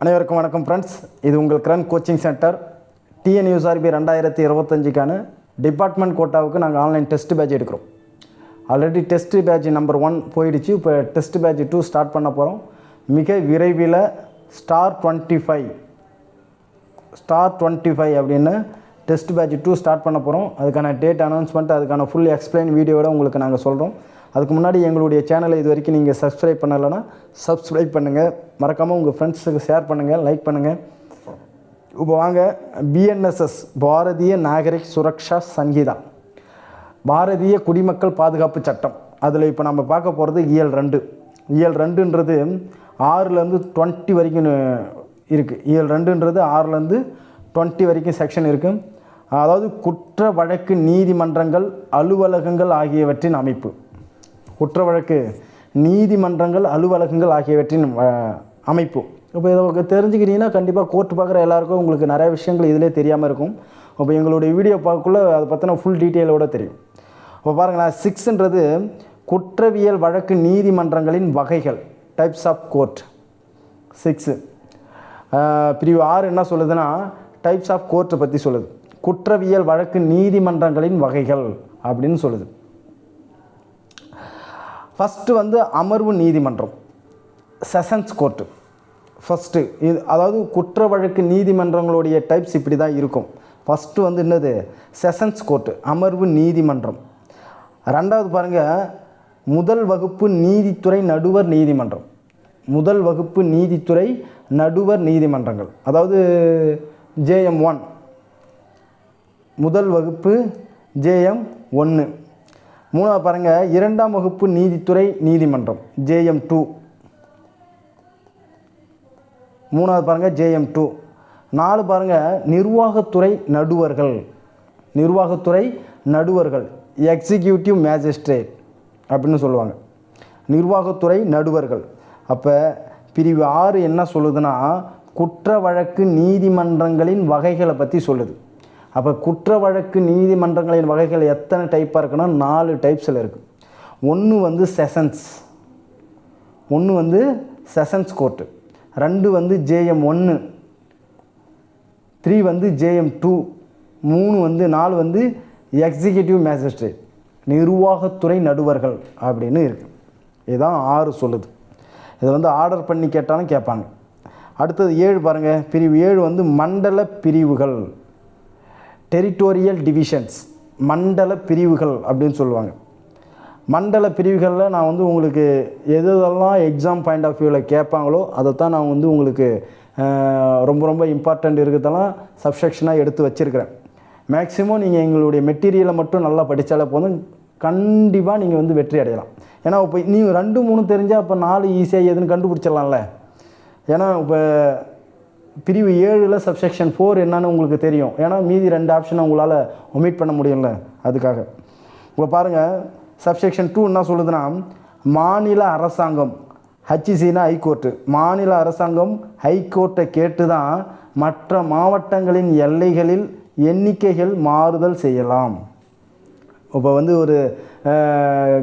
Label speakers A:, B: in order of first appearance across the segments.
A: அனைவருக்கும் வணக்கம் ஃப்ரெண்ட்ஸ் இது உங்கள் கிரண் கோச்சிங் சென்டர் டிஎன்யூஆர்பி ரெண்டாயிரத்தி இருபத்தஞ்சுக்கான டிபார்ட்மெண்ட் கோட்டாவுக்கு நாங்கள் ஆன்லைன் டெஸ்ட் பேட்ச் எடுக்கிறோம். Already test batch number one போயிடுச்சு. இப்போ டெஸ்ட் பேட்ச் டூ ஸ்டார்ட் பண்ண போகிறோம் மிக விரைவில் star twenty five star twenty five அப்படின்னு டெஸ்ட் பேட்ச் டூ ஸ்டார்ட் பண்ண போகிறோம் அதுக்கான டேட் அனௌன்ஸ்மெண்ட் அதுக்கான ஃபுல் எக்ஸ்பிளைன் வீடியோட உங்களுக்கு நாங்கள் சொல்கிறோம் அதுக்கு முன்னாடி எங்களுடைய சேனலை இது வரைக்கும் நீங்கள் சப்ஸ்கிரைப் பண்ணலைன்னா சப்ஸ்கிரைப் பண்ணுங்கள் மறக்காமல் உங்கள் ஃப்ரெண்ட்ஸுக்கு ஷேர் பண்ணுங்கள் லைக் பண்ணுங்கள் இப்போ வாங்க B N S S Bharatiya Nagarik Suraksha Sanhita. Bharatiya குடிமக்கள் பாதுகாப்பு சட்டம். அதில் இப்போ நம்ம பார்க்க போகிறது இயல் ரெண்டு. இயல் ரெண்டுன்றது ஆறுலேருந்து டுவெண்ட்டி வரைக்கும் இருக்குது இயல் ரெண்டுன்றது ஆறுலேருந்து டுவெண்ட்டி வரைக்கும் செக்ஷன் இருக்குது அதாவது குற்ற வழக்கு நீதிமன்றங்கள் அலுவலகங்கள் ஆகியவற்றின் அமைப்பு. குற்ற வழக்கு நீதிமன்றங்கள் அலுவலகங்கள் ஆகியவற்றின் அமைப்பு. இப்போ இதை தெரிஞ்சுக்கிட்டீங்கன்னா கண்டிப்பாக கோர்ட் பார்க்குற எல்லாருக்கும் உங்களுக்கு நிறைய விஷயங்கள் இதிலே தெரியாமல் இருக்கும். அப்போ எங்களுடைய வீடியோ பார்க்கக்குள்ள அதை பற்றின ஃபுல் டீட்டெயிலோடு தெரியும். இப்போ பாருங்களேன் சிக்ஸ்ன்றது குற்றவியல் வழக்கு நீதிமன்றங்களின் வகைகள் டைப்ஸ் ஆஃப் கோர்ட் சிக்ஸு பிரிவு ஆறு என்ன சொல்லுதுன்னா டைப்ஸ் ஆஃப் கோர்ட்டை பற்றி சொல்லுது. குற்றவியல் வழக்கு நீதிமன்றங்களின் வகைகள் அப்படின்னு சொல்லுது. ஃபஸ்ட்டு வந்து அமர்வு நீதிமன்றம் செஷன்ஸ் கோர்ட்டு ஃபஸ்ட்டு இது அதாவது குற்ற வழக்கு நீதிமன்றங்களுடைய டைப்ஸ் இப்படி தான் இருக்கும். ஃபஸ்ட்டு வந்து என்னது? செஷன்ஸ் கோர்ட்டு அமர்வு நீதிமன்றம். ரெண்டாவது பாருங்கள் முதல் வகுப்பு நீதித்துறை நடுவர் நீதிமன்றம். முதல் வகுப்பு நீதித்துறை நடுவர் நீதிமன்றங்கள். அதாவது ஜேஎம் ஒன் முதல் வகுப்பு ஜேஎம் ஒன்று மூணாவது பாருங்கள் இரண்டாம் வகுப்பு நீதித்துறை நீதிமன்றம் ஜேஎம் டூ. மூணாவது பாருங்கள் ஜேஎம் டூ. நாலு பாருங்கள் நிர்வாகத்துறை நடுவர்கள். நிர்வாகத்துறை நடுவர்கள் எக்ஸிக்யூட்டிவ் மேஜிஸ்ட்ரேட் அப்படின்னு சொல்லுவாங்க. நிர்வாகத்துறை நடுவர்கள். அப்போ பிரிவு ஆறு என்ன சொல்லுதுன்னா குற்ற வழக்கு நீதிமன்றங்களின் வகைகளை பற்றி சொல்லுது. அப்போ குற்ற வழக்கு நீதிமன்றங்களின் வகைகள் எத்தனை டைப்பாக இருக்குன்னா நாலு டைப்ஸில் இருக்குது ஒன்று வந்து செஷன்ஸ் ஒன்று வந்து செஷன்ஸ் கோர்ட்டு ரெண்டு வந்து ஜேஎம் ஒன்று த்ரீ வந்து ஜேஎம் டூ மூணு வந்து நாலு வந்து எக்ஸிக்யூட்டிவ் மேஜிஸ்ட்ரேட் நிர்வாகத்துறை நடுவர்கள் அப்படின்னு இருக்குது இதுதான் ஆறு சொல்லுது. இதை வந்து ஆர்டர் பண்ணி கேட்டாலும் கேட்பாங்க. அடுத்தது ஏழு பாருங்கள் பிரிவு ஏழு வந்து மண்டல பிரிவுகள். டெரிட்டோரியல் டிவிஷன்ஸ் மண்டல பிரிவுகள் அப்படின்னு சொல்லுவாங்க. மண்டல பிரிவுகளில் நான் வந்து உங்களுக்கு எது எதெல்லாம் எக்ஸாம் பாயிண்ட் ஆஃப் வியூவில் கேட்பாங்களோ அதைத்தான் நான் வந்து உங்களுக்கு ரொம்ப ரொம்ப இம்பார்ட்டண்ட் இருக்கிறதெல்லாம் சப்செக்ஷனாக எடுத்து வச்சுருக்கிறேன். மேக்ஸிமம் நீங்கள் எங்களுடைய மெட்டீரியலை மட்டும் நல்லா படித்தாலே போதும். கண்டிப்பாக நீங்கள் வந்து வெற்றி அடையலாம். ஏன்னா இப்போ நீங்கள் ரெண்டு மூணு தெரிஞ்சால் அப்போ நாலு ஈஸியாக எதுன்னு கண்டுபிடிச்சிடலாம்ல. ஏன்னா இப்போ பிரிவு ஏழில் சப்செக்ஷன் ஃபோர் என்னன்னு உங்களுக்கு தெரியும். ஏன்னா மீதி ரெண்டு ஆப்ஷனை உங்களால் ஒமிட் பண்ண முடியும்ல அதுக்காக. இப்போ பாருங்கள் சப்செக்ஷன் டூ என்ன சொல்லுதுன்னா மாநில அரசாங்கம் ஹச்சிசினா ஹைகோர்ட்டு மாநில அரசாங்கம் ஹைகோர்ட்டை கேட்டு தான் மற்ற மாவட்டங்களின் எல்லைகளில் எண்ணிக்கைகள் மாறுதல் செய்யலாம். இப்போ வந்து ஒரு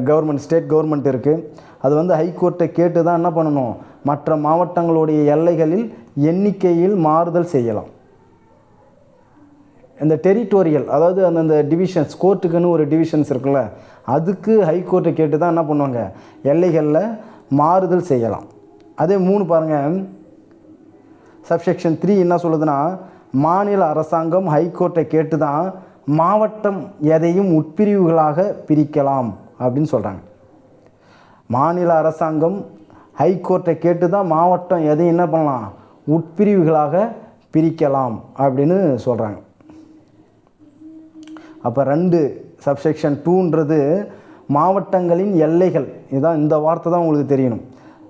A: கவர்மெண்ட் ஸ்டேட் கவர்மெண்ட் இருக்குது அது வந்து ஹைகோர்ட்டை கேட்டு தான் என்ன பண்ணணும்? மற்ற மாவட்டங்களுடைய எல்லைகளில் எண்ணிக்கையில் மாறுதல் செய்யலாம். இந்த டெரிட்டோரியல் அதாவது அந்தந்த டிவிஷன்ஸ் கோர்ட்டுக்குன்னு ஒரு டிவிஷன்ஸ் இருக்குல்ல அதுக்கு ஹைகோர்ட்டை கேட்டு தான் என்ன பண்ணுவாங்க? எல்லைகளில் மாறுதல் செய்யலாம். அதே மூணு பாருங்கள் சப்செக்ஷன் த்ரீ என்ன சொல்லுதுன்னா மாநில அரசாங்கம் ஹைகோர்ட்டை கேட்டு தான் மாவட்டம் எதையும் உட்பிரிவுகளாக பிரிக்கலாம் அப்படின்னு சொல்கிறாங்க மாநில அரசாங்கம் ஹைகோர்ட்டை கேட்டு தான் மாவட்டம் எதையும் என்ன பண்ணலாம்? உட்பிரிவுகளாக பிரிக்கலாம் அப்படின்னு சொல்கிறாங்க அப்போ ரெண்டு சப்செக்ஷன் டூன்றது மாவட்டங்களின் எல்லைகள். இதுதான் இந்த வார்த்தை தான் உங்களுக்கு தெரியணும்.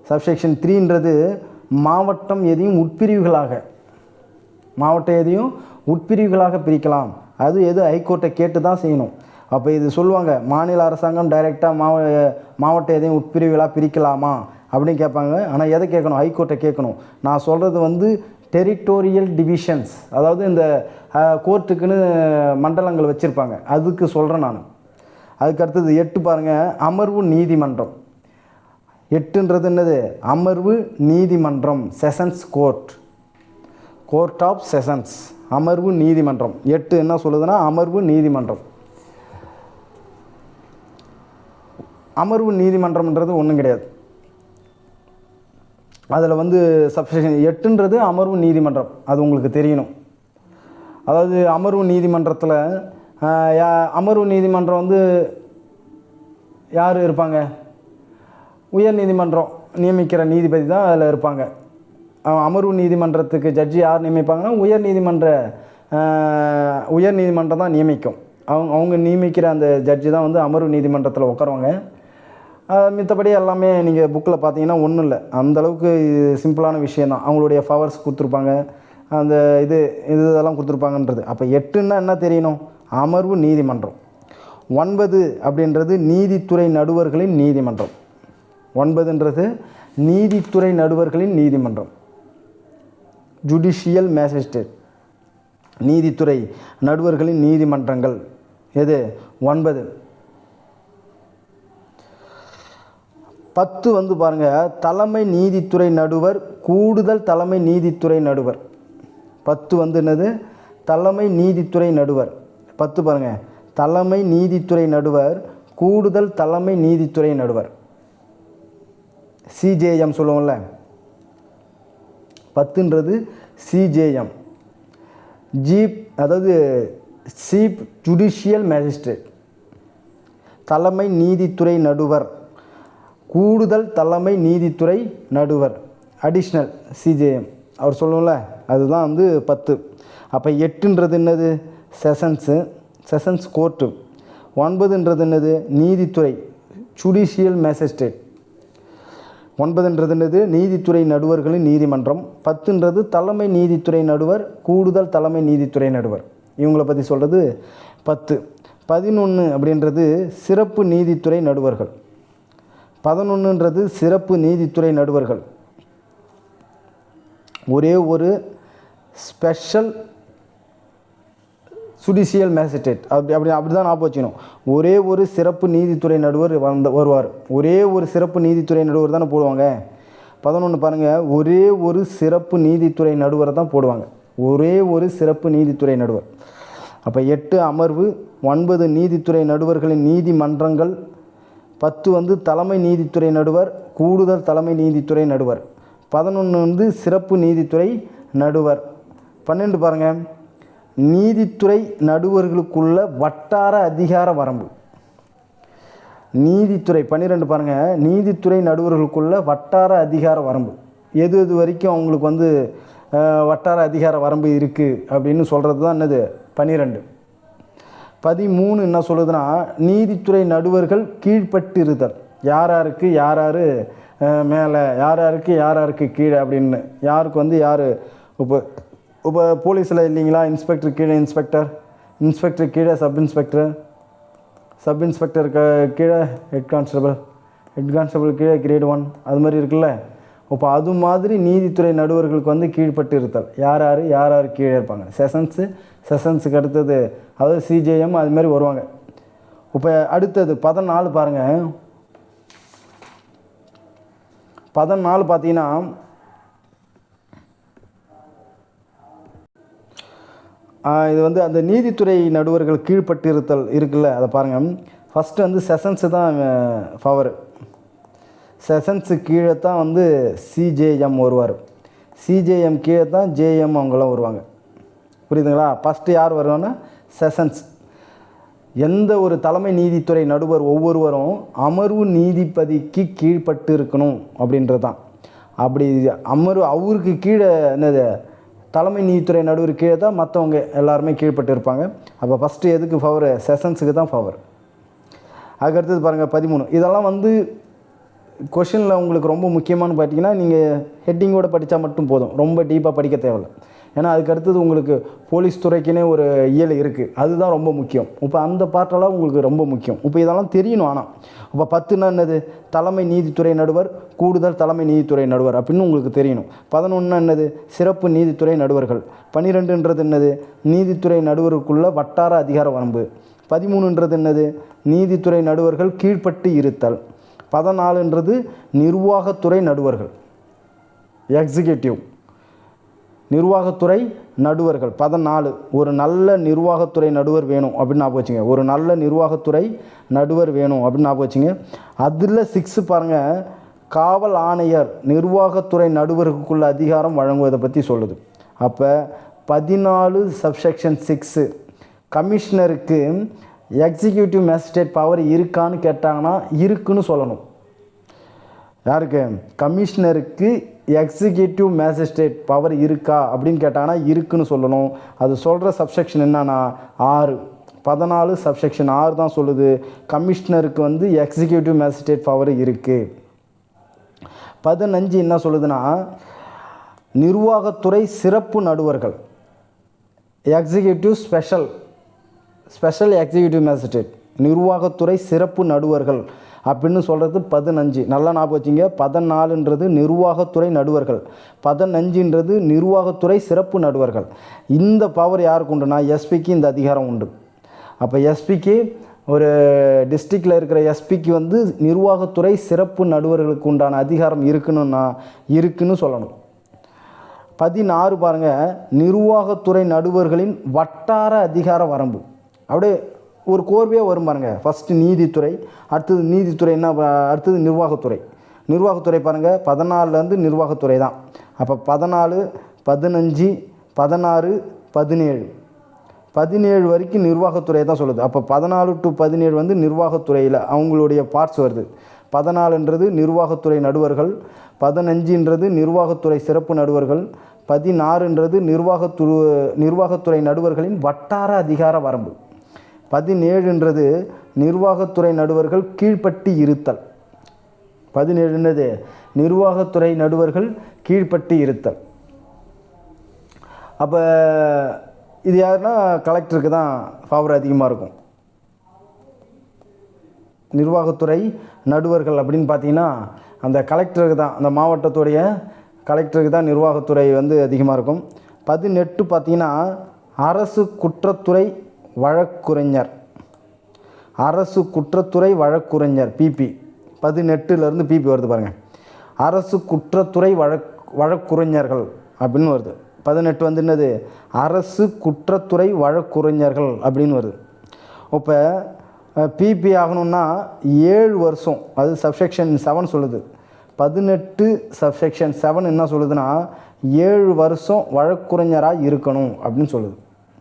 A: சப்செக்ஷன் த்ரீன்றது மாவட்டம் எதையும் உட்பிரிவுகளாக மாவட்டம் எதையும் உட்பிரிவுகளாக பிரிக்கலாம். அது எது ஹைகோர்ட்டை கேட்டு தான் செய்யணும். அப்போ இது சொல்லுவாங்க மாநில அரசாங்கம் டைரெக்டாக மாவ மாவட்டம் எதையும் உட்பிரிவுகளாக பிரிக்கலாமா? அப்படின்னு கேட்பாங்க. ஆனால் எதை கேட்கணும்? ஹைகோர்ட்டை கேட்கணும். நான் சொல்கிறது வந்து டெரிட்டோரியல் டிவிஷன்ஸ் அதாவது இந்த கோர்ட்டுக்குன்னு மண்டலங்கள் வச்சுருப்பாங்க. அதுக்கு சொல்கிறேன் நான். அதுக்கு அடுத்தது எட்டு பாருங்கள் அமர்வு நீதிமன்றம். எட்டுன்றது என்னது? அமர்வு நீதிமன்றம். Sessions court court of sessions அமர்வு நீதிமன்றம். எட்டு என்ன சொல்லுதுன்னா? அமர்வு நீதிமன்றம். அமர்வு நீதிமன்றம்ன்றது ஒன்றும் கிடையாது. அதில் வந்து சப்ஸ்டிஷன் எட்டுன்றது அமர்வு நீதிமன்றம். அது உங்களுக்கு தெரியணும். அதாவது அமர்வு நீதிமன்றத்தில் அமர்வு நீதிமன்றம் வந்து யார் இருப்பாங்க? உயர் நீதிமன்றம் நியமிக்கிற நீதிபதி தான் அதில் இருப்பாங்க. அமர்வு நீதிமன்றத்துக்கு ஜட்ஜி யார் நியமிப்பாங்கன்னா உயர் நீதிமன்ற உயர் நீதிமன்றம் தான் நியமிக்கும். அவங்க அவங்க நியமிக்கிற அந்த ஜட்ஜி தான் வந்து அமர்வு நீதிமன்றத்தில் உட்காருவாங்க. மித்தபடி எல்லாமே நீங்கள் புக்கில் பார்த்தீங்கன்னா ஒன்றும் இல்லை. அந்தளவுக்கு சிம்பிளான விஷயந்தான் அவங்களுடைய ஃபவர்ஸ் கொடுத்துருப்பாங்க. அந்த இது இது இதெல்லாம் கொடுத்துருப்பாங்கன்றது. அப்போ எட்டுன்னா என்ன தெரியணும்? அமர்வு நீதிமன்றம். ஒன்பது அப்படின்றது நீதித்துறை நடுவர்களின் நீதிமன்றம். ஒன்பதுன்றது நீதித்துறை நடுவர்களின் நீதிமன்றம். ஜுடிஷியல் மேஜிஸ்ட்ரேட் நீதித்துறை நடுவர்களின் நீதிமன்றங்கள். எது? ஒன்பது. பத்து வந்து பாருங்கள் தலைமை நீதித்துறை நடுவர் கூடுதல் தலைமை நீதித்துறை நடுவர். பத்து வந்து என்னது? தலைமை நீதித்துறை நடுவர். பத்து பாருங்கள் தலைமை நீதித்துறை நடுவர் கூடுதல் தலைமை நீதித்துறை நடுவர். சிஜேஎம் சொல்லுவோம்ல. பத்துன்றது சிஜேஎம் ஜீப் அதாவது சீப் ஜுடிஷியல் மேஜிஸ்ட்ரேட் தலைமை நீதித்துறை நடுவர். கூடுதல் தலைமை நீதித்துறை நடுவர் அடிஷ்னல் சிஜேஎம் அவர் சொல்லுவோம்ல அதுதான் வந்து பத்து. அப்போ எட்டுன்றது என்னது? செஷன்ஸு செஷன்ஸ் கோர்ட்டு ஒன்பதுன்றது என்னது? நீதித்துறை ஜுடிஷியல் மேஜிஸ்ட்ரேட் ஒன்பதுன்றது என்னது? நீதித்துறை நடுவர்களின் நீதிமன்றம். பத்துன்றது தலைமை நீதித்துறை நடுவர் கூடுதல் தலைமை நீதித்துறை நடுவர். இவங்கள பற்றி சொல்கிறது பத்து. பதினொன்று அப்படின்றது சிறப்பு நீதித்துறை நடுவர்கள். பதினொன்றுன்றது சிறப்பு நீதித்துறை நடுவர்கள். ஒரே ஒரு ஸ்பெஷல் சுடிஷியல் மேஜிஸ்ட்ரேட் அப்படி அப்படி அப்படி தான் நான் வச்சுக்கணும். ஒரே ஒரு சிறப்பு நீதித்துறை நடுவர் வந்த வருவார். ஒரே ஒரு சிறப்பு நீதித்துறை நடுவர் தானே போடுவாங்க. பதினொன்று பாருங்கள் ஒரே ஒரு சிறப்பு நீதித்துறை நடுவரை தான் போடுவாங்க. ஒரே ஒரு சிறப்பு நீதித்துறை நடுவர். அப்போ எட்டு அமர்வு ஒன்பது நீதித்துறை நடுவர்களின் நீதிமன்றங்கள் பத்து வந்து தலைமை நீதித்துறை நடுவர் கூடுதல் தலைமை நீதித்துறை நடுவர். பதினொன்று வந்து சிறப்பு நீதித்துறை நடுவர். பன்னெண்டு பாருங்கள் நீதித்துறை நடுவர்களுக்குள்ள வட்டார அதிகார வரம்பு. நீதித்துறை பன்னிரெண்டு பாருங்கள் நீதித்துறை நடுவர்களுக்குள்ள வட்டார அதிகார வரம்பு. எது எது வரைக்கும் அவங்களுக்கு வந்து வட்டார அதிகார வரம்பு இருக்குது அப்படின்னு சொல்கிறது தான் என்னது? பன்னிரெண்டு. பதிமூணு என்ன சொல்லுதுன்னா நீதித்துறை நடுவர்கள் கீழ்ப்பட்டிருதல். யார் யாருக்கு யார் யார் மேலே யார் யாருக்கு யார் யாருக்கு கீழே அப்படின்னு. யாருக்கு வந்து யார் இப்போ இப்போ போலீஸில் இல்லைங்களா? இன்ஸ்பெக்டர் கீழே இன்ஸ்பெக்டர் இன்ஸ்பெக்டர் கீழே சப் இன்ஸ்பெக்டர் சப் இன்ஸ்பெக்டர் க கீழே ஹெட் கான்ஸ்டபிள் ஹெட் கான்ஸ்டபிள் கீழே கிரேட் ஒன் அது மாதிரி இருக்குல்ல? இப்போ அது மாதிரி நீதித்துறை நடுவர்களுக்கு வந்து கீழ்ப்பட்டு இருத்தல் யார் யார்? யார் யார் கீழே இருப்பாங்க? செஷன்ஸு செஷன்ஸுக்கு அடுத்தது அதாவது சிஜேஎம் அது மாதிரி வருவாங்க. இப்போ அடுத்தது பதினாலு பாருங்கள் பதினாலு பார்த்தீங்கன்னா இது வந்து அந்த நீதித்துறை நடுவர்கள் கீழ்ப்பட்டு இருத்தல் இருக்குல்ல அதை பாருங்கள் ஃபஸ்ட்டு வந்து செஷன்ஸு தான் ஃபவர் செஷன்ஸு கீழே தான் வந்து சிஜேஎம் வருவார். சிஜேஎம் கீழே தான் ஜேஎம் அவங்களாம் வருவாங்க. புரியுதுங்களா? ஃபஸ்ட்டு யார் வருவாங்கன்னா செஷன்ஸ். எந்த ஒரு தலைமை நீதித்துறை நடுவர் ஒவ்வொருவரும் அமர்வு நீதிபதிக்கு கீழ்ப்பட்டு இருக்கணும் அப்படின்றது தான் அப்படி அமர்வு அவருக்கு கீழே என்னது? தலைமை நீதித்துறை நடுவர் கீழே தான் மற்றவங்க எல்லாருமே கீழ்ப்பட்டு இருப்பாங்க. அப்போ ஃபஸ்ட்டு எதுக்கு ஃபவர் செஷன்ஸுக்கு தான் ஃபவர் அதுக்கடுத்தது பாருங்கள் பதிமூணு. இதெல்லாம் வந்து கொஷினில் உங்களுக்கு ரொம்ப முக்கியமானு பார்த்தீங்கன்னா நீங்கள் ஹெட்டிங்கோடு படித்தா மட்டும் போதும். ரொம்ப டீப்பாக படிக்க தேவையில்ல. ஏன்னா அதுக்கு அடுத்தது உங்களுக்கு போலீஸ் துறைக்குனே ஒரு இயல் இருக்குது அதுதான் ரொம்ப முக்கியம். இப்போ அந்த பாட்டெல்லாம் உங்களுக்கு ரொம்ப முக்கியம். இப்போ இதெல்லாம் தெரியணும் ஆனால் இப்போ பத்துனா என்னது? தலைமை நீதித்துறை நடுவர் கூடுதல் தலைமை நீதித்துறை நடுவர் அப்படின்னு உங்களுக்கு தெரியணும். பதினொன்று என்னது? சிறப்பு நீதித்துறை நடுவர்கள். பன்னிரெண்டுன்றது என்னது? நீதித்துறை நடுவருக்குள்ள வட்டார அதிகார வரம்பு. பதிமூணுன்றது என்னது? நீதித்துறை நடுவர்கள் கீழ்ப்பட்டு இருத்தல். பதினாலுன்றது நிர்வாகத்துறை நடுவர்கள். எக்ஸிக்யூட்டிவ் நிர்வாகத்துறை நடுவர்கள். பதினாலு. ஒரு நல்ல நிர்வாகத்துறை நடுவர் வேணும் அப்படின்னு ஞாபகம் வச்சுங்க. ஒரு நல்ல நிர்வாகத்துறை நடுவர் வேணும் அப்படின்னு ஞாபகம் வச்சுங்க. அதில் சிக்ஸு பாருங்கள் காவல் ஆணையர் நிர்வாகத்துறை நடுவருக்குள்ள அதிகாரம் வழங்குவதை பற்றி சொல்லுது. அப்போ பதினாலு சப்செக்ஷன் சிக்ஸு கமிஷனருக்கு எக்ஸிக்யூட்டிவ் மேஜிஸ்ட்ரேட் பவர் இருக்கான்னு கேட்டாங்கன்னா இருக்குன்னு சொல்லணும். யாருக்கு? கமிஷனருக்கு எக்ஸிக்யூட்டிவ் மேஜிஸ்ட்ரேட் பவர் இருக்கா அப்படின்னு கேட்டாங்கன்னா இருக்குன்னு சொல்லணும். அது சொல்கிற சப்செக்ஷன் என்னன்னா ஆறு. பதினாலு சப்செக்ஷன் ஆறு தான் சொல்லுது. கமிஷனருக்கு வந்து எக்ஸிக்யூட்டிவ் மேஜிஸ்ட்ரேட் பவர் இருக்குது பதினஞ்சு என்ன சொல்லுதுன்னா நிர்வாகத்துறை சிறப்பு நடுவர்கள். Executive special special executive magistrate நிர்வாகத்துறை சிறப்பு நடுவர்கள் அப்படின்னு சொல்கிறது பதினஞ்சு. நல்லா ஞாபகம் வச்சுங்க. பதினாலுன்றது நிர்வாகத்துறை நடுவர்கள். பதினஞ்சுன்றது நிர்வாகத்துறை சிறப்பு நடுவர்கள். இந்த பவர் யாருக்கு உண்டுனா எஸ்பிக்கு இந்த அதிகாரம் உண்டு. அப்போ எஸ்பிக்கு ஒரு டிஸ்ட்ரிக்டில் இருக்கிற எஸ்பிக்கு வந்து நிர்வாகத்துறை சிறப்பு நடுவர்களுக்கு உண்டான அதிகாரம் இருக்குன்னுன்னா இருக்குன்னு சொல்லணும். பதினாறு பாருங்கள் நிர்வாகத்துறை நடுவர்களின் வட்டார அதிகார வரம்பு. அப்படியே ஒரு கோர்வையாக வரும் பாருங்கள் ஃபஸ்ட்டு நீதித்துறை அடுத்தது நீதித்துறை என்ன அடுத்தது நிர்வாகத்துறை. நிர்வாகத்துறை பாருங்கள் பதினாலுலேருந்து நிர்வாகத்துறை தான். அப்போ பதினாலு பதினஞ்சு பதினாறு பதினேழு. பதினேழு வரைக்கும் நிர்வாகத்துறை தான் சொல்லுது. அப்போ பதினாலு டு பதினேழு வந்து நிர்வாகத்துறையில் அவங்களுடைய பார்ட்ஸ் வருது. பதினாலுன்றது நிர்வாகத்துறை நடுவர்கள் பதினஞ்சுன்றது நிர்வாகத்துறை சிறப்பு நடுவர்கள் பதினாறுன்றது நிர்வாகத்து நிர்வாகத்துறை நடுவர்களின் வட்டார அதிகார வரம்பு. பதினேழுன்றது நிர்வாகத்துறை நடுவர்கள் கீழ்ப்பட்டி இருத்தல். பதினேழுன்றது நிர்வாகத்துறை நடுவர்கள் கீழ்ப்பட்டி இருத்தல். அப்போ இது யாருன்னா கலெக்டருக்கு தான் பவர் அதிகமாக இருக்கும். நிர்வாகத்துறை நடுவர்கள் அப்படின்னு பார்த்தீங்கன்னா அந்த கலெக்டருக்கு தான் அந்த மாவட்டத்துடைய கலெக்டருக்கு தான் நிர்வாகத்துறை வந்து அதிகமாக இருக்கும். பதினெட்டு பார்த்தீங்கன்னா அரசு குற்றத்துறை வழக்குரைஞர். அரசு குற்றத்துறை வழக்குரைஞர் பிபி பதினெட்டுலேருந்து பிபி வருது பாருங்கள் அரசு குற்றத்துறை வழக் வழக்குரைஞர்கள் அப்படின்னு வருது. பதினெட்டு வந்து என்னது? அரசு குற்றத்துறை வழக்குரைஞர்கள் அப்படின்னு வருது. இப்போ பிபி ஆகணும்னா ஏழு வருஷம். அது சப்செக்ஷன் செவன் சொல்லுது. பதினெட்டு சப்செக்ஷன் செவன் என்ன சொல்லுதுன்னா ஏழு வருஷம் வழக்குரைஞராக இருக்கணும் அப்படின்னு சொல்லுது.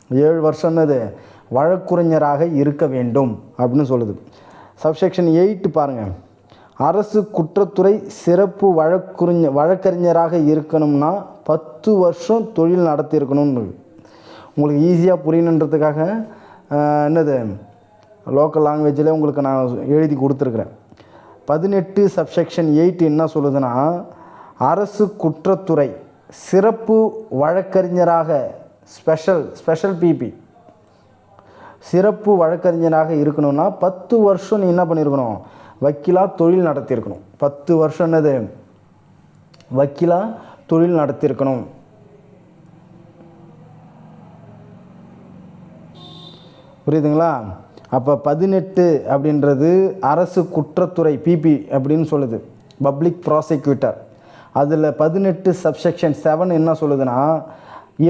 A: ஏழு வருஷம் என்னது? வழக்குரைஞராக இருக்க வேண்டும் அப்படின்னு சொல்லுது. சப்செக்ஷன் எயிட் பாருங்கள் அரசு குற்றத்துறை சிறப்பு வழக்குறிஞ வழக்கறிஞராக இருக்கணும்னா பத்து வருஷம் தொழில் நடத்தியிருக்கணும்னு. உங்களுக்கு ஈஸியாக புரியணுன்றதுக்காக என்னது? லோக்கல் லாங்குவேஜில் உங்களுக்கு நான் எழுதி கொடுத்துருக்குறேன். பதினெட்டு சப்செக்ஷன் எயிட் என்ன சொல்லுதுன்னா அரசு குற்றத்துறை சிறப்பு வழக்கறிஞராக ஸ்பெஷல் ஸ்பெஷல் பிபி சிறப்பு வழக்கறிஞராக இருக்கணும்னா பத்து வருஷம் நீ என்ன பண்ணியிருக்கணும் வக்கீலாக தொழில் நடத்தியிருக்கணும். பத்து வருஷம் என்னது? வக்கீலாக தொழில் நடத்தியிருக்கணும். புரியுதுங்களா? அப்போ பதினெட்டு அப்படின்றது அரசு குற்றத்துறை பிபி அப்படின்னு சொல்லுது. பப்ளிக் ப்ராசிக்யூட்டர் அதில் பதினெட்டு சப்செக்ஷன் செவன் என்ன சொல்லுதுன்னா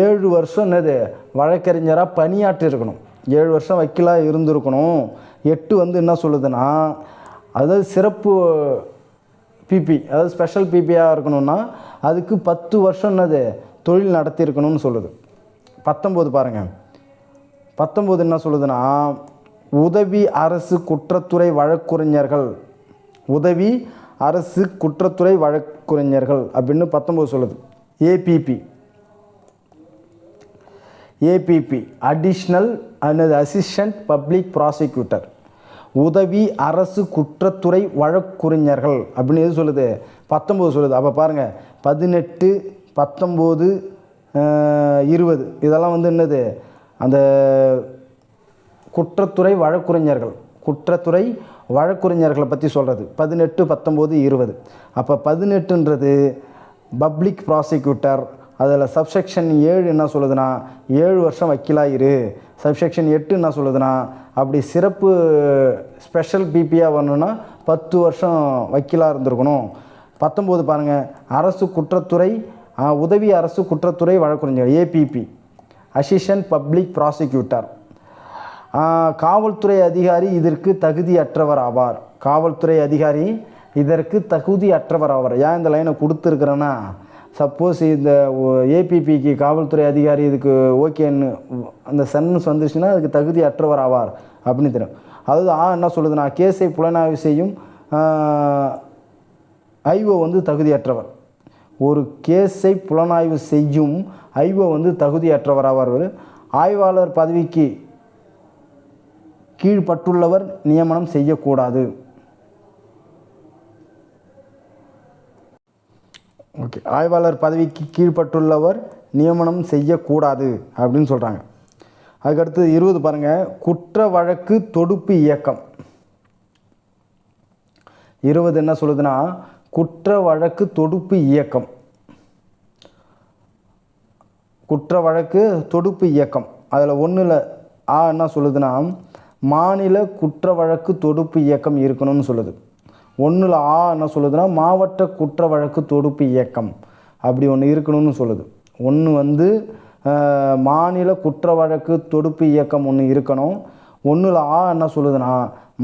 A: ஏழு வருஷம் என்னது? வழக்கறிஞராக பணியாற்றி இருக்கணும் ஏழு வருஷம் வக்கீலாக இருந்திருக்கணும். எட்டு வந்து என்ன சொல்லுதுன்னா அதாவது சிறப்பு பிபி அதாவது ஸ்பெஷல் பிபியாக இருக்கணும்னா அதுக்கு பத்து வருஷம் என்னது தொழில் நடத்தியிருக்கணும்னு சொல்லுது. பத்தொம்போது பாருங்கள் பத்தொம்போது என்ன சொல்லுதுன்னா உதவி அரசு குற்றத்துறை வழக்குரைஞர்கள் உதவி அரசு குற்றத்துறை வழக்குரைஞர்கள் அப்படின்னு பத்தொம்போது சொல்லுது. ஏபிபி ஏபிபி அடிஷ்னல் அல்லது அசிஸ்டன்ட் பப்ளிக் ப்ராசிக்யூட்டர் உதவி அரசு குற்றத்துறை வழக்குரைஞர்கள். அப்படின்னு எது சொல்லுது? பத்தொம்போது சொல்லுது. அப்போ பாருங்கள் பதினெட்டு பத்தொம்போது இருபது. இதெல்லாம் வந்து என்னது? அந்த குற்றத்துறை வழக்குரைஞர்கள். குற்றத்துறை வழக்குரைஞர்களை பற்றி சொல்கிறது பதினெட்டு பத்தொம்போது இருபது. அப்போ பதினெட்டுன்றது பப்ளிக் ப்ராசிக்யூட்டர் அதில் சப்செக்ஷன் ஏழு என்ன சொல்லுதுன்னா ஏழு வருஷம் வக்கீலாக இரு சப்செக்ஷன் எட்டு என்ன சொல்லுதுன்னா அப்படி சிறப்பு ஸ்பெஷல் பிபியாக வரணும்னா பத்து வருஷம் வக்கீலாக இருந்திருக்கணும். பத்தொம்போது பாருங்கள் அரசு குற்றத்துறை உதவி அரசு குற்றத்துறை வழக்கறிஞர் ஏபிபி அசிஸ்டன்ட் பப்ளிக் ப்ராசிக்யூட்டர் காவல்துறை அதிகாரி இதற்கு தகுதியற்றவர் ஆவார். காவல்துறை அதிகாரி இதற்கு தகுதியற்றவர் ஆவார். ஏன் இந்த லைனை கொடுத்துருக்குறேன்னா சப்போஸ் இந்த ஏபிபிக்கு காவல்துறை அதிகாரி இதுக்கு ஓகேன்னு அந்த சென்டென்ஸ் வந்துச்சுன்னா அதுக்கு தகுதி அற்றவர் ஆவார் அப்படின்னு தெரியும். அதாவது ஆ என்ன சொல்லுதுன்னா கேஸை புலனாய்வு செய்யும் ஐஓ வந்து தகுதியற்றவர் ஒரு கேஸை புலனாய்வு செய்யும் ஐஓ வந்து தகுதியற்றவர் ஆவார் ஆய்வாளர் பதவிக்கு கீழ்ப்பட்டுள்ளவர் நியமனம் செய்யக்கூடாது. ஓகே. ஆய்வாளர் பதவிக்கு கீழ்ப்பட்டுள்ளவர் நியமனம் செய்யக்கூடாது அப்படின்னு சொல்கிறாங்க அதுக்கடுத்து இருபது பாருங்கள் குற்ற வழக்கு தொடுப்பு இயக்கம். இருபது என்ன சொல்லுதுன்னா குற்ற வழக்கு தொடுப்பு இயக்கம். குற்ற வழக்கு தொடுப்பு இயக்கம். அதில் ஒன்றில் ஆ என்ன சொல்லுதுன்னா மாநில குற்ற வழக்கு தொடுப்பு இயக்கம் இருக்கணும்னு சொல்லுது. ஒன்றில் ஆ என்ன சொல்லுதுன்னா மாவட்ட குற்ற வழக்கு தொடுப்பு இயக்கம். அப்படி ஒன்று இருக்கணும்னு சொல்லுது. ஒன்று வந்து மாநில குற்ற வழக்கு தொடுப்பு இயக்கம் ஒன்று இருக்கணும். ஒன்றில் ஆ என்ன சொல்லுதுன்னா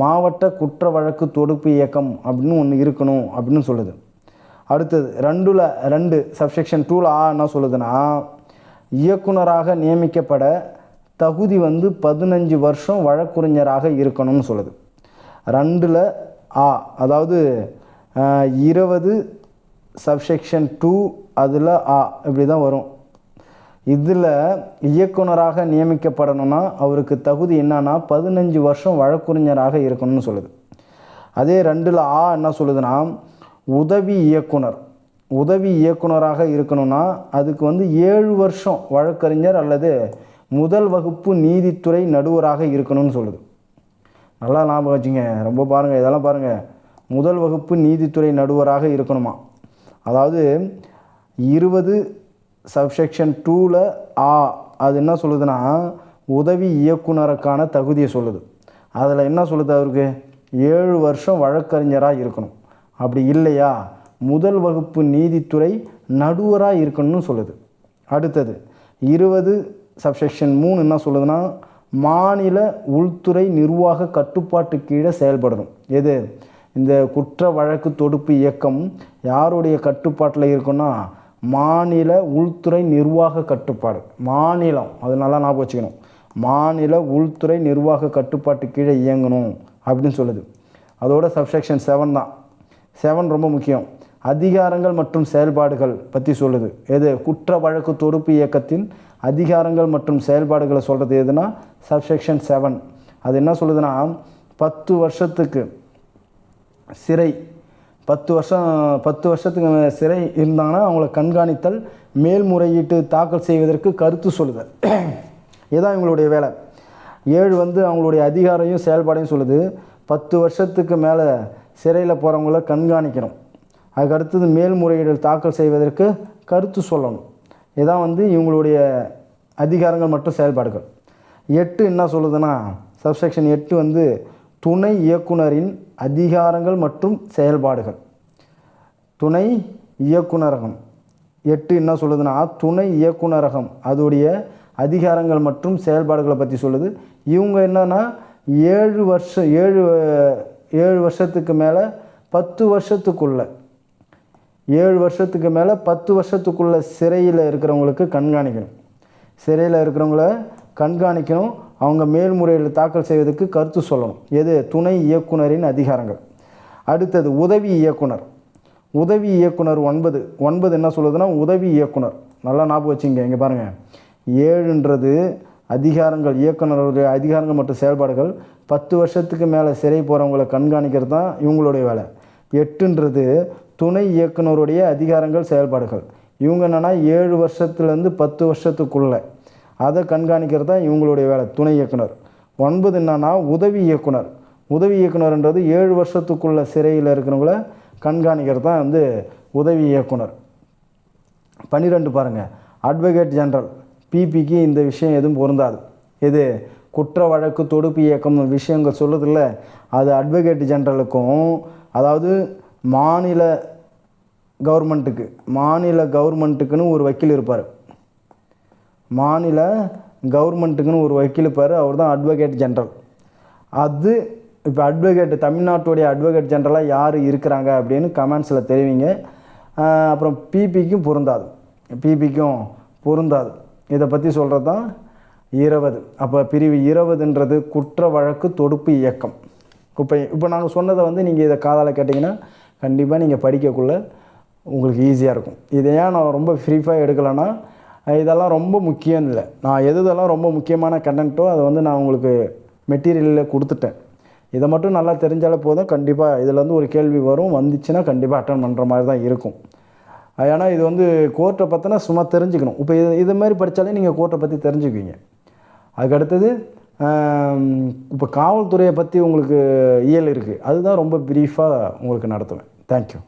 A: மாவட்ட குற்ற வழக்கு தொடுப்பு இயக்கம் அப்படின்னு ஒன்று இருக்கணும் அப்படின்னு சொல்லுது. அடுத்தது ரெண்டுல ரெண்டு சப்செக்ஷன் டூவில் ஆ என்ன சொல்லுதுன்னா இயக்குனராக நியமிக்கப்பட தகுதி வந்து பதினஞ்சு வருஷம் வழக்குரைஞராக இருக்கணும்னு சொல்லுது. ரெண்டில் ஆ அதாவது இருபது சப்செக்ஷன் டூ அதில் ஆ இப்படி தான் வரும். இதில் இயக்குனராக நியமிக்கப்படணும்னா அவருக்கு தகுதி என்னன்னா பதினஞ்சு வருஷம் வழக்குரைஞராக இருக்கணும்னு சொல்லுது. அதே ரெண்டில் ஆ என்ன சொல்லுதுன்னா உதவி இயக்குனர். உதவி இயக்குனராக இருக்கணும்னா அதுக்கு வந்து ஏழு வருஷம் வழக்கறிஞர் அல்லது முதல் வகுப்பு நீதித்துறை நடுவராக இருக்கணும்னு சொல்லுது. நல்லா ஞாபகம் வச்சுங்க. ரொம்ப பாருங்கள் இதெல்லாம் பாருங்கள் முதல் வகுப்பு நீதித்துறை நடுவராக இருக்கணுமா? அதாவது இருபது சப்செக்ஷன் டூவில் ஆ அது என்ன சொல்லுதுன்னா உதவி இயக்குனருக்கான தகுதியை சொல்லுது. அதில் என்ன சொல்லுது அவருக்கு? ஏழு வருஷம் வழக்கறிஞராக இருக்கணும். அப்படி இல்லையா? முதல் வகுப்பு நீதித்துறை நடுவராக இருக்கணும்னு சொல்லுது. அடுத்தது இருபது சப்செக்ஷன் மூணு என்ன சொல்லுதுன்னா மாநில உள்துறை நிர்வாக கட்டுப்பாட்டு கீழே செயல்படணும். எது? இந்த குற்ற வழக்கு தொடுப்பு இயக்கம் யாருடைய கட்டுப்பாட்டில் இருக்குன்னா மாநில உள்துறை நிர்வாக கட்டுப்பாடு. மாநிலம். அது நல்லா ஞாபகம் வச்சுக்கணும். மாநில உள்துறை நிர்வாக கட்டுப்பாட்டு கீழே இயங்கணும் அப்படின்னு சொல்லுது. அதோட சப்செக்ஷன் செவன் தான். செவன் ரொம்ப முக்கியம். அதிகாரங்கள் மற்றும் செயல்பாடுகள் பற்றி சொல்லுது. எது? குற்ற வழக்கு தொடுப்பு இயக்கத்தின் அதிகாரங்கள் மற்றும் செயல்பாடுகளை சொல்கிறது எதுனா? சப்செக்ஷன் செவன் அது என்ன சொல்லுதுன்னா பத்து வருஷத்துக்கு சிறை பத்து வருஷம் பத்து வருஷத்துக்கு சிறை இருந்தாங்கன்னா அவங்கள கண்காணித்தல் மேல்முறையீட்டு தாக்கல் செய்வதற்கு கருத்து சொல்லுதல் இதுதான் இவங்களுடைய வேலை. ஏழு வந்து அவங்களுடைய அதிகாரையும் செயல்பாடையும் சொல்லுது. பத்து வருஷத்துக்கு மேலே சிறையில் போகிறவங்கள கண்காணிக்கணும். அதுக்கு அடுத்தது மேல்முறையீடு தாக்கல் செய்வதற்கு கருத்து சொல்லணும். இதான் வந்து இவங்களுடைய அதிகாரங்கள் மற்றும் செயல்பாடுகள். எட்டு என்ன சொல்லுதுன்னா சப்செக்ஷன் எட்டு வந்து துணை இயக்குனரின் அதிகாரங்கள் மற்றும் செயல்பாடுகள். துணை இயக்குனரகம். எட்டு என்ன சொல்லுதுன்னா துணை இயக்குனரகம் அதோடைய அதிகாரங்கள் மற்றும் செயல்பாடுகளை பற்றி சொல்லுது. இவங்க என்னென்னா ஏழு வருஷம் ஏழு ஏழு வருஷத்துக்கு மேலே பத்து வருஷத்துக்குள்ளே ஏழு வருஷத்துக்கு மேலே பத்து வருஷத்துக்குள்ளே சிறையில் இருக்கிறவங்களுக்கு கண்காணிக்கணும். சிறையில் இருக்கிறவங்கள கண்காணிக்கணும். அவங்க மேல்முறையில் தாக்கல் செய்வதற்கு கருத்து சொல்லணும். எது? துணை இயக்குனரின் அதிகாரங்கள். அடுத்தது உதவி இயக்குனர். உதவி இயக்குனர் ஒன்பது. ஒன்பது என்ன சொல்லுதுன்னா உதவி இயக்குனர். நல்லா ஞாபகம் வச்சுங்க இங்கே பாருங்கள் ஏழுன்றது அதிகாரங்கள் இயக்குனருடைய அதிகாரங்கள் மற்றும் செயல்பாடுகள். பத்து வருஷத்துக்கு மேலே சிறை போகிறவங்கள கண்காணிக்கிறது தான் இவங்களுடைய வேலை. எட்டுன்றது துணை இயக்குனருடைய அதிகாரங்கள் செயல்பாடுகள். இவங்க என்னென்னா ஏழு வருஷத்துலேருந்து பத்து வருஷத்துக்குள்ளே. அதை கண்காணிக்கிறது தான் இவங்களுடைய வேலை துணை இயக்குனர். ஒன்பது என்னன்னா உதவி இயக்குனர். உதவி இயக்குனர்ன்றது ஏழு வருஷத்துக்குள்ள சிறையில் இருக்கிறவங்கள கண்காணிக்கிறது தான் வந்து உதவி இயக்குனர். பன்னிரெண்டு பாருங்கள் அட்வொகேட் ஜெனரல் பிபிக்கு இந்த விஷயம் எதுவும் பொருந்தாது. இது குற்ற வழக்கு தொடுப்பு இயக்கம் விஷயங்கள் சொல்லுதில்ல. அது அட்வொகேட் ஜெனரலுக்கும் அதாவது மாநில கவர்மெண்ட்டுக்கு மாநில கவர்மெண்ட்டுக்குன்னு ஒரு வக்கீல் இருப்பார். மாநில கவர்மெண்ட்டுக்குன்னு ஒரு வக்கீல் இருப்பார் அவர் தான் அட்வொகேட் ஜென்ரல் அது இப்போ அட்வொகேட் தமிழ்நாட்டுடைய அட்வொகேட் ஜென்ரலாக யார் இருக்கிறாங்க அப்படின்னு கமெண்ட்ஸில் தெரிவிங்க. அப்புறம் பிபிக்கும் பொருந்தாது. பிபிக்கும் பொருந்தாது. இதை பற்றி சொல்கிறது தான் இருபது. அப்போ பிரிவு இருபதுன்றது குற்ற வழக்கு தொடுப்பு இயக்கம். இப்போ இப்போ நாங்கள் சொன்னதை வந்து நீங்கள் இதை காதால் கேட்டிங்கன்னா கண்டிப்பாக நீங்கள் படிக்கக்குள்ள உங்களுக்கு ஈஸியாக இருக்கும். இதை ஏன் நான் ரொம்ப ஃப்ரீஃபாக எடுக்கலைன்னா இதெல்லாம் ரொம்ப முக்கியம் இல்லை. நான் எது இதெல்லாம் ரொம்ப முக்கியமான கண்டென்ட்டோ அதை வந்து நான் உங்களுக்கு மெட்டீரியலில் கொடுத்துட்டேன். இதை மட்டும் நல்லா தெரிஞ்சாலே போதும். கண்டிப்பாக இதுலேருந்து ஒரு கேள்வி வரும் வந்துச்சுன்னா கண்டிப்பாக அட்டன் பண்ணுற மாதிரி தான் இருக்கும். ஏன்னா இது வந்து கோர்ட்டை பற்றினா சும்மா தெரிஞ்சுக்கணும். இப்போ இது இது மாதிரி படித்தாலே நீங்கள் கோர்ட்டை பற்றி தெரிஞ்சுக்குவீங்க. அதுக்கு அடுத்தது இப்போ காவல்துறையை பற்றி உங்களுக்கு இயல் இருக்குது அதுதான் ரொம்ப ப்ரீஃபாக உங்களுக்கு நடத்துவேன். தேங்க்யூ